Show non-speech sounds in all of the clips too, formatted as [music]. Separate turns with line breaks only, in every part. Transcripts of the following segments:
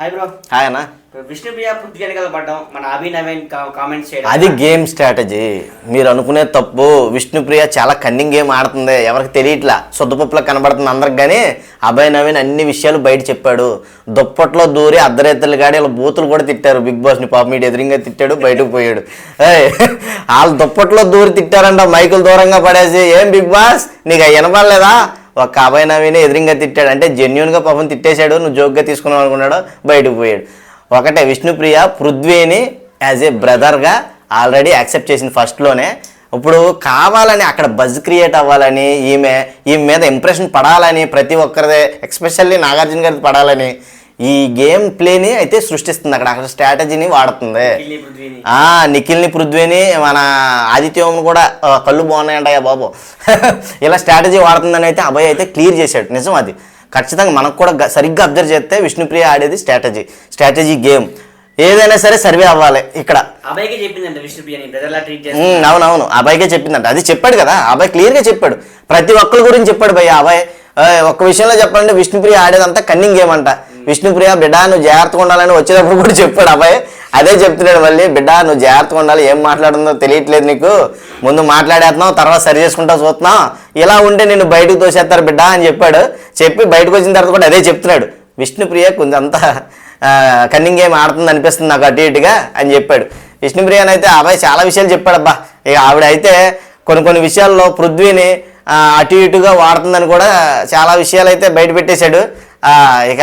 Hi bro
hi అన్న.
విష్ణుప్రియ పూర్తి వెనకాల పడ్డాం. మన అభి నవీన్ కామెంట్స్ చేయడం.
అది గేమ్ స్ట్రాటజీ మీరు అనుకునే తప్పు విష్ణుప్రియ చాలా కన్నింగ్ గేమ్ ఆడుతుంది. ఎవరికి తెలియట్లా. సొద్దుపప్పులా కనబడుతుంది అందరికి కానీ అభయ్ నవీన్ అన్ని విషయాలు బయట చెప్పాడు. దుప్పట్లో దూరి అర్ధరేత్తలు గాడి ఇలా బూతులు కూడా తిట్టారు. బిగ్ బాస్ని పాప మీడియా ఎదురుగా తిట్టాడు బయటకు పోయాడు. వాళ్ళు దుప్పట్లో దూరి తిట్టారంట మైకులు దూరంగా పడేసి. ఏం బిగ్ బాస్ నీకు అవి వినపడలేదా? ఒక అభయ్ నవీనే ఎదురుగా తిట్టాడు. అంటే జెన్యున్గా పాపం తిట్టేశాడు నువ్వు జోక్గా తీసుకున్నావు అనుకున్నాడు బయటకు పోయాడు. ఒకటే విష్ణుప్రియ పృథ్వీని యాజ్ ఏ బ్రదర్గా ఆల్రెడీ యాక్సెప్ట్ చేసింది ఫస్ట్లోనే ఇప్పుడు కావాలని అక్కడ బజ్ క్రియేట్ అవ్వాలని ఈమె ఈమె మీద ఇంప్రెషన్ పడాలని ప్రతి ఒక్కరిదే ఎక్స్పెషల్లీ నాగార్జున గారికి పడాలని ఈ గేమ్ ప్లేని అయితే సృష్టిస్తుంది. అక్కడ అక్కడ స్ట్రాటజీని వాడుతుంది. నిఖిల్ని పృథ్వీని. మన ఆదిత్యవంని కూడా కళ్ళు బాగున్నాయంటయ్యా బాబు. [laughs] ఇలా స్ట్రాటజీ వాడుతుందని అయితే అభయ్ అయితే క్లియర్ చేశాడు. నిజం అది. ఖచ్చితంగా మనకు కూడా సరిగ్గా అబ్జర్వ్ చేస్తే విష్ణుప్రియ ఆడేది స్ట్రాటజీ స్ట్రాటజీ గేమ్. ఏదైనా సరే సర్వే అవ్వాలి ఇక్కడ. అవునవును. అబ్బాయికే చెప్పిందంట. అది చెప్పాడు కదా. అబ్బాయి క్లియర్గా చెప్పాడు. ప్రతి ఒక్కరి గురించి చెప్పాడు భయ్య అబ్బాయి ఒక్క విషయంలో చెప్పాలంటే విష్ణుప్రియ ఆడేదంతా కన్నింగ్ గేమ్ అంట. విష్ణుప్రియ బిడ్డ నువ్వు జాగ్రత్తగా ఉండాలని వచ్చేటప్పుడు కూడా చెప్పాడు అబ్బాయి. అదే చెప్తున్నాడు మళ్ళీ బిడ్డ నువ్వు జాగ్రత్తగా ఉండాలి. ఏం మాట్లాడుతుందో తెలియట్లేదు నీకు. ముందు మాట్లాడేస్తున్నావు తర్వాత సరి చేసుకుంటా చూస్తున్నావు. ఇలా ఉంటే నిన్ను బయటకు తోసేస్తారు బిడ్డ అని చెప్పాడు. చెప్పి బయటకు వచ్చిన తర్వాత కూడా అదే చెప్తున్నాడు. విష్ణుప్రియ కొంచెం అంతా కన్నింగ్ గేమ్ ఆడుతుంది అనిపిస్తుంది నాకు అటు ఇటుగా అని చెప్పాడు. విష్ణుప్రియ అయితే అబ్బాయి చాలా విషయాలు చెప్పాడబ్బా ఇక ఆవిడ అయితే కొన్ని కొన్ని విషయాల్లో పృథ్వీని అటు ఇటుగా వాడుతుందని కూడా చాలా విషయాలు అయితే బయట పెట్టేశాడు. ఇక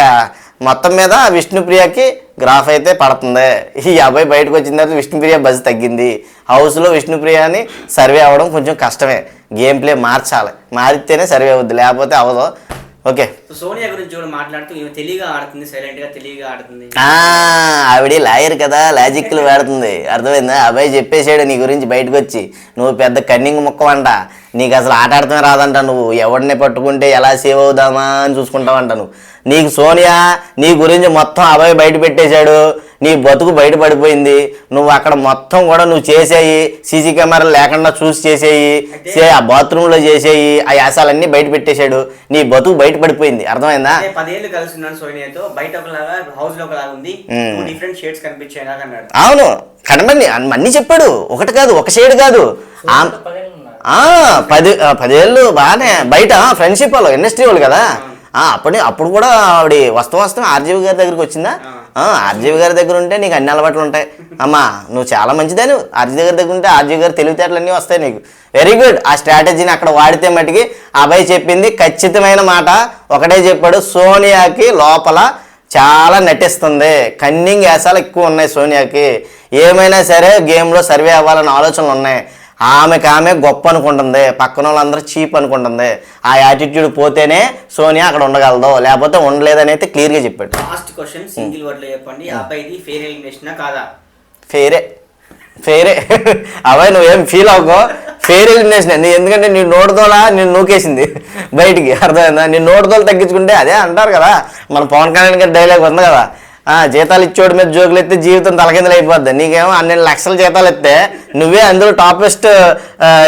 మొత్తం మీద విష్ణుప్రియకి గ్రాఫ్ అయితే పడుతుంది. ఈ అబ్బాయి బయటకు వచ్చిన తర్వాత విష్ణుప్రియ బజ్ తగ్గింది. హౌస్లో విష్ణుప్రియని సర్వే అవ్వడం కొంచెం కష్టమే. గేమ్ ప్లే మార్చాలి. మారితేనే సర్వే అవుద్ది. లేకపోతే అవ్వదు ఓకే.
సోనియా గురించి కూడా మాట్లాడుతూ ఈమె తెలివిగా ఆడుతుంది సైలెంట్గా తెలివిగా ఆడుతుంది.
ఆవిడ లాయర్ కదా లాజిక్లు వాడుతుంది. అర్థమైందా? అబ్బాయి చెప్పేసాడు నీ గురించి బయటకు వచ్చి నువ్వు పెద్ద కన్నింగ్ ముక్కవంట. నీకు అసలు ఆట ఆడటమే రాదంట నువ్వు. ఎవడిని పట్టుకుంటే ఎలా సేవ్ అవుదామా అని చూసుకుంటావంట నువ్వు. నీకు సోనియా నీ గురించి మొత్తం అబ్బాయి బయట పెట్టేశాడు. నీ బతుకు బయట పడిపోయింది నువ్వు అక్కడ మొత్తం కూడా నువ్వు చేసేయి. సీసీ కెమెరాలు లేకుండా చూసి చేసేయి. చే- ఆ బాత్రూంలో చేసేయి. ఆ యాసాలన్నీ బయట పెట్టేశాడు. నీ బతుకు బయట పడిపోయింది అర్థమైందా
పదేళ్ళు కలిసి ఉన్నాను సోనియాతో. బయట ఒకలాగా హౌస్లో ఒకలాగా ఉంది. డిఫరెంట్ షేడ్స్ అన్నాడు.
అవును. కనబండి అన్ని చెప్పాడు. ఒకటి కాదు ఒక షేడ్ కాదు. పది ఆ, పదేళ్ళు బాగానే బయట ఫ్రెండ్షిప్ వాళ్ళు ఇండస్ట్రీ వాళ్ళు కదా. ఆ, అప్పుడు అప్పుడు కూడా ఆవిడ వస్తూ వస్తూ ఆర్జీవి గారి దగ్గరికి వచ్చిందా? ఆర్జీవి గారి దగ్గర ఉంటే నీకు అన్ని అలవాట్లు ఉంటాయి. అమ్మా నువ్వు చాలా మంచిదే నువ్వు ఆర్జీ దగ్గర ఉంటే ఆర్జీవి గారు తెలివితేటలు అన్నీ వస్తాయి నీకు. వెరీ గుడ్ ఆ స్ట్రాటజీని అక్కడ వాడితే మటుకి అభయ్ చెప్పింది ఖచ్చితమైన మాట. ఒకటే చెప్పాడు సోనియాకి లోపల చాలా నటిస్తుంది కన్నింగ్ వేసాలు ఎక్కువ ఉన్నాయి సోనియాకి. ఏమైనా సరే గేమ్లో సర్వే అవ్వాలన్న ఆలోచనలు ఉన్నాయి. ఆమెకి ఆమె గొప్ప అనుకుంటుంది పక్కన వాళ్ళందరూ చీప్ అనుకుంటుంది ఆ యాటిట్యూడ్ పోతేనే సోనియా అక్కడ ఉండగలదు లేకపోతే ఉండలేదని అయితే క్లియర్గా చెప్పాడు.
లాస్ట్ క్వశ్చన్ సింగిల్ చెప్పండి. అబ్బాయిది ఫెయిర్ ఎలిమినేషన్ కాదా?
ఫేరే ఫేరే అవే నువ్వేం ఫీల్ అవ్వకో. Fair elimination. నీ ఎందుకంటే నీ నోటుదోల నేను నూకేసింది బయటికి. అర్థమైందా? నీ నోటుదోలు తగ్గించుకుంటే అదే అంటారు కదా. మన పవన్ కళ్యాణ్ గారి డైలాగ్ ఉంది కదా. జీతాలు ఇచ్చోడి మీద జోకులు ఎత్తే జీవితం తలకిందలు అయిపోద్ది. నీకేమో అన్నెండు లక్షల జీతాలు ఎత్తే నువ్వే అందులో టాపెస్ట్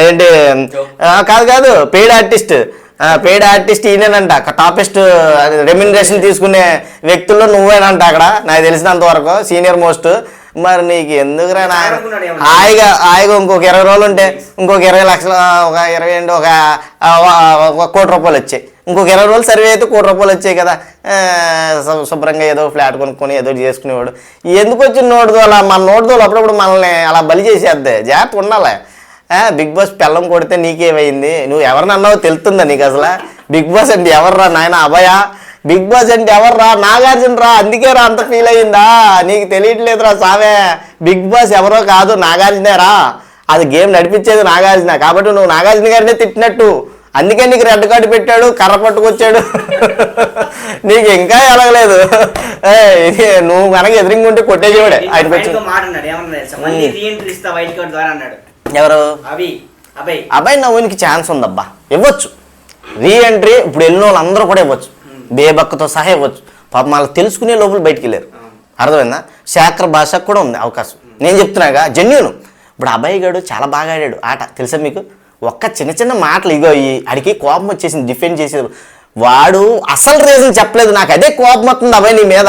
ఏంటి కాదు కాదు పెయిడ్ ఆర్టిస్ట్. పెయిడ్ ఆర్టిస్ట్ ఈయనేనంట. టాపెస్ట్ రెమ్యునరేషన్ తీసుకునే వ్యక్తుల్లో నువ్వేనంట అక్కడ. నాకు తెలిసినంత వరకు సీనియర్ మోస్ట్. మరి నీకు ఎందుకురా నాయన? హాయిగా హాయిగా ఇంకొక ఇరవై రోజులు ఉంటే ఇంకొక ఇరవై లక్షల ఒక ఇరవై ఆ, ఒక కోటి రూపాయలు వచ్చాయి. ఇంకొక ఇరవై రోజులు సర్వే అయితే కోటి రూపాయలు వచ్చాయి కదా. శుభ్రంగా ఏదో ఫ్లాట్ కొనుక్కొని ఏదో చేసుకునేవాడు. ఎందుకు వచ్చిన నోటుదోల మన నోటుదోలు అప్పుడప్పుడు మనల్ని అలా బలి చేసేద్ది. జాగ్రత్త ఉండాలి. బిగ్ బాస్ పెళ్ళం కొడితే నీకేమైంది? నువ్వు ఎవరిని అన్నావో తెలుస్తుందా నీకు అసలు? బిగ్ బాస్ అంటే ఎవర్రా నాయన? అభయ? బిగ్ బాస్ అంటే ఎవర్రా? నాగార్జున రా? అందుకే రా అంత ఫీల్ అయ్యిందా? నీకు తెలియట్లేదురా సావే. బిగ్ బాస్ ఎవరో కాదు నాగార్జునే రా. అది గేమ్ నడిపించేది నాగార్జున. కాబట్టి నువ్వు నాగార్జున గారినే తిట్టినట్టు. అందుకే నీకు రెడ్ కార్డు పెట్టాడు కర్ర పట్టుకొచ్చాడు. నీకు ఇంకా ఎలగలేదు. నువ్వు కనుక కొట్టేసేవాడే
వైట్ కార్డ్ ద్వారా అన్నాడు.
ఎవరు?
అబ్బాయి
అబ్బాయి నవ్వునికి ఛాన్స్ ఉందబ్బా. ఇవ్వచ్చు. రీ ఎంట్రీ ఇప్పుడు వెళ్ళిన వాళ్ళందరూ కూడా ఇవ్వచ్చు. బేబక్కతో సహా ఇవ్వచ్చు. పాపం వాళ్ళు తెలుసుకునే లోపల బయటికి వెళ్ళారు. అర్థమైందా? శాఖర భాషకు కూడా ఉంది అవకాశం. నేను చెప్తున్నాగా జెన్యున్ ఇప్పుడు అబ్బాయి గారు చాలా బాగా ఆడాడు. ఆట తెలుసా మీకు? ఒక్క చిన్న చిన్న మాటలు ఇగో ఈ ఆడికి కోపం వచ్చేసింది డిఫెండ్ చేసేది. వాడు అసలు రీజన్ చెప్పలేదు నాకు అదే కోపం వస్తుంది అబ్బాయి నీ మీద.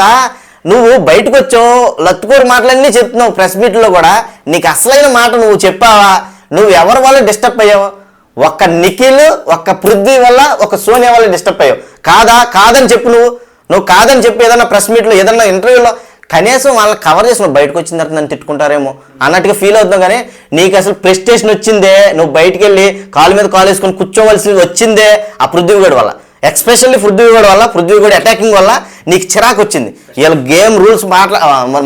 నువ్వు బయటకు వచ్చావు లత్తుకోరు మాటలన్నీ చెప్తున్నావు ప్రెస్ మీట్లో కూడా. నీకు అసలైన మాట నువ్వు చెప్పావా? నువ్వు ఎవరి వల్ల డిస్టర్బ్ అయ్యావు? ఒక్క నిఖిల్ ఒక్క పృథ్వీ వల్ల ఒక సోనియా వల్ల డిస్టర్బ్ అయ్యావు. కాదా? కాదని చెప్పు నువ్వు. నువ్వు కాదని చెప్పి ఏదన్నా ప్రెస్ మీట్లో ఏదన్నా ఇంటర్వ్యూలో కనీసం వాళ్ళని కవర్ చేసి బయటకు వచ్చిన తర్వాత నన్ను తిట్టుకుంటారేమో అన్నట్టుగా ఫీల్ అవుతాం కానీ నీకు అసలు ప్రెస్టేషన్ వచ్చిందే నువ్వు బయటికి వెళ్ళి కాలు మీద కాలు వేసుకొని కూర్చోవలసి వచ్చిందే ఆ పృథ్వీగడ్ వల్ల. ఎక్స్పెషల్లీ పృథ్వీగడ్ వల్ల పృథ్వీగడ్ అటాకింగ్ వల్ల నీకు చిరాకు వచ్చింది. వీళ్ళ గేమ్ రూల్స్ మాట్లా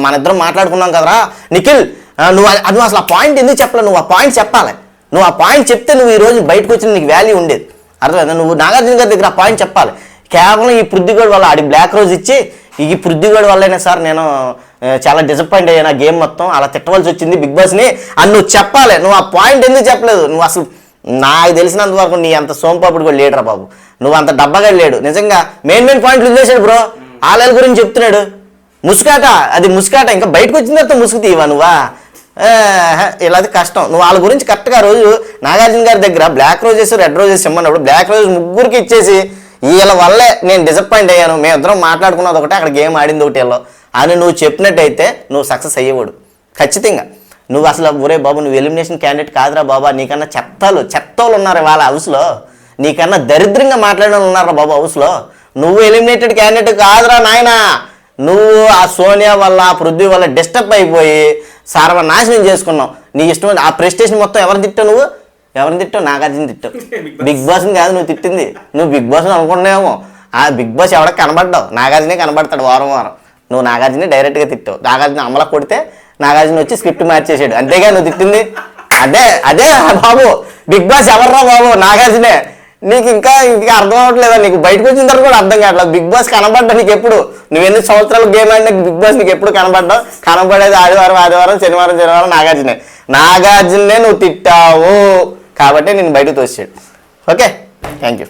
మన ఇద్దరం మాట్లాడుకున్నాం కదరా. నిఖిల్ నువ్వు అది అసలు ఆ పాయింట్ ఎందుకు చెప్పలే? నువ్వు ఆ పాయింట్ చెప్పాలి. నువ్వు ఆ పాయింట్ చెప్తే నువ్వు ఈ రోజు బయటకు వచ్చిన నీకు వాల్యూ ఉండేది. అర్థమైందా? నువ్వు నాగార్జున గారి దగ్గర ఆ పాయింట్ చెప్పాలి. కేవలం ఈ పృథ్వీగడ్ వల్ల ఆడి బ్లాక్ రోజ్ ఇచ్చి ఈ పృథ్వీగడ్ వల్లనే సార్ నేను చాలా డిసప్పాయింట్ అయ్యాను ఆ గేమ్ మొత్తం. అలా తిట్టవలసి వచ్చింది బిగ్ బాస్ని అని నువ్వు చెప్పాలి. నువ్వు ఆ పాయింట్ ఎందుకు చెప్పలేదు? నువ్వు అసలు నాకు తెలిసినంత వరకు నీ అంత సోంపాపుడు కూడా లేడురా బాబు. నువ్వు అంత డబ్బాగా లేడు. నిజంగా మెయిన్ మెయిన్ పాయింట్లు వదిలేశాడు బ్రో ఆలయాల గురించి చెప్తున్నాడు. ముసుకాట అది ముసుకాట. ఇంకా బయటకు వచ్చిన తర్వాత ముసుగు తీవా నువ్వా? ఇలా కష్టం. నువ్వు వాళ్ళ గురించి కరెక్ట్గా రోజు నాగార్జున గారి దగ్గర బ్లాక్ రోజెస్ రెడ్ రోజెస్ ఇమ్మన్నప్పుడు బ్లాక్ రోజెస్ ముగ్గురికి ఇచ్చేసి వీళ్ళ వల్లే నేను డిసప్పాయింట్ అయ్యాను. మేమిద్దరం మాట్లాడుకున్నది ఒకటి అక్కడ గేమ్ ఆడింది ఒకటి వీళ్ళు. అని నువ్వు చెప్పినట్టయితే నువ్వు సక్సెస్ అయ్యేవాడు. ఖచ్చితంగా. నువ్వు అసలు ఒరే బాబు నువ్వు ఎలిమినేషన్ క్యాండిడేట్ కాదురా బాబా నీకన్నా చెత్తలు చెత్తలు ఉన్నారు వాళ్ళ హౌస్లో నీకన్నా దరిద్రంగా మాట్లాడిన ఉన్నారా బాబు హౌస్లో నువ్వు ఎలిమినేటెడ్ క్యాండిడేట్ కాదురా నాయనా. నువ్వు ఆ సోనియా వల్ల ఆ పృథ్వీ వల్ల డిస్టర్బ్ అయిపోయి సర్వనాశనం చేసుకున్నావు. నీ ఇష్టం ఆ ప్రెస్టేషన్ మొత్తం ఎవరు తిట్టావు నువ్వు? ఎవరిని తిట్టావు? నాగార్జున తిట్టావు. [laughs] బిగ్ బాస్ని కాదు నువ్వు తిట్టింది. నువ్వు బిగ్ బాస్ అనుకుంటున్నావేమో. ఆ బిగ్ బాస్ ఎవడో కనబడ్డావు? నాగార్జునే కనబడతాడు వారం వారం. నువ్వు నాగార్జునే డైరెక్ట్గా తిట్టావు. నాగార్జున అమల కొడితే నాగార్జున వచ్చి స్క్రిప్ట్ మార్చేసాడు. అంతేగా నువ్వు తిట్టింది? అదే అదే బాబు. బిగ్ బాస్ ఎవర్రా బాబు? నాగార్జునే. నీకు ఇంకా ఇంకా అర్థం అవ్వట్లేదా? నీకు బయటకు వచ్చిన తర్వాత కూడా అర్థం కావట్లేదు. బిగ్ బాస్ కనబడ్డా నీకు ఎప్పుడు? నువ్వు ఎన్ని సంవత్సరాలు గేమ్ ఆడినా బిగ్ బాస్ నీకు ఎప్పుడు కనబడ్డావు కనబడేది ఆదివారం ఆదివారం శనివారం శనివారం నాగార్జునే. నాగార్జునే నువ్వు తిట్టావు. కాబట్టి నేను బయటకు తోసాడు ఓకే? Thank you